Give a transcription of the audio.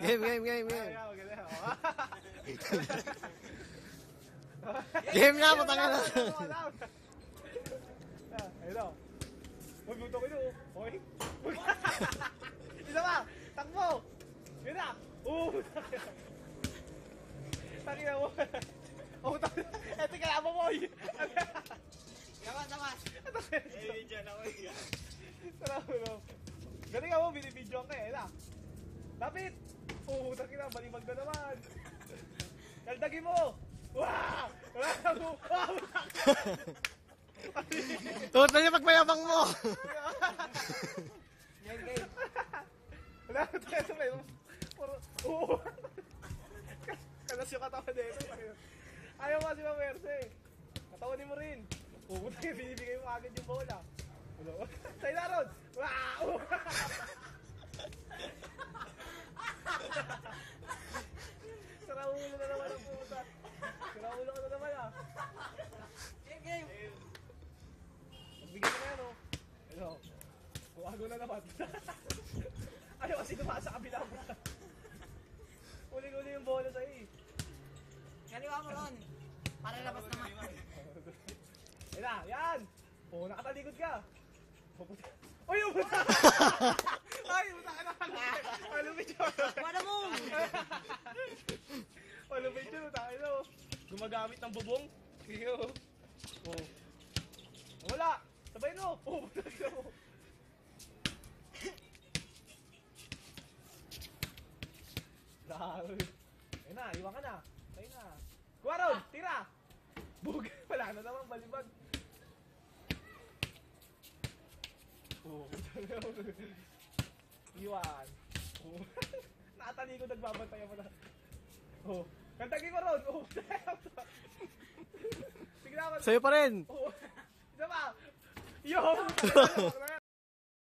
Game, game, game, game. Ayaw, ganyan. Game na, putang ina. Ayun o. Huwag mo ito. Hoy. Isa pa. Takbo. Yun na. Oo. Takina mo. Oh, takina. Eto ka mo, boy. Yaman, yaman. Eh, dyan ako. Sarap mo. Galing ako, binibidyo ka eh. Na. Lapit. Oo, takina. Balimag na naman. Kaldagi mo. Wow! Total niya pagmayabang mo. Game, game. Wala ko tayo sa may... Puro... Oo! Kalas yung katawan nito. Ayaw nga si Mamerse. Katawanin mo rin. Oo, tayo binibigay mo agad yung bola. Ano? Tayo na ron! Wow! Sara ulo na naman ang puta. Sara ulo ka na naman ah. Game, game. Bigyan na yan oh. Ano? Kuwago na naman. Ayaw kasi tumaas sa kabila mo. Uli-uli yung bola sa'yo eh. Kaliwa mo ron. Para labas naman. Yan na, yan! Oo, nakatalikod ka. Puputa. Uy, yung puta! Ay, puta ka na. Malupit yun. Wala mo. Yun, ka na. Gumagamit ng bubong. Iyo. Oo. Wala! Sabay no! Oo, puta ka mo. Dahil. Ayun na, iwan ka na. Ayun na. Kuha ron, tira! Bug, wala na naman, balibag. Oo, Iwan. Oo. Nakatalikod, nagbabantay mo na. Oo. Kantagin mo ron! Oo, Sige naman. Sa'yo pa rin. Oo. Isa pa. Yo!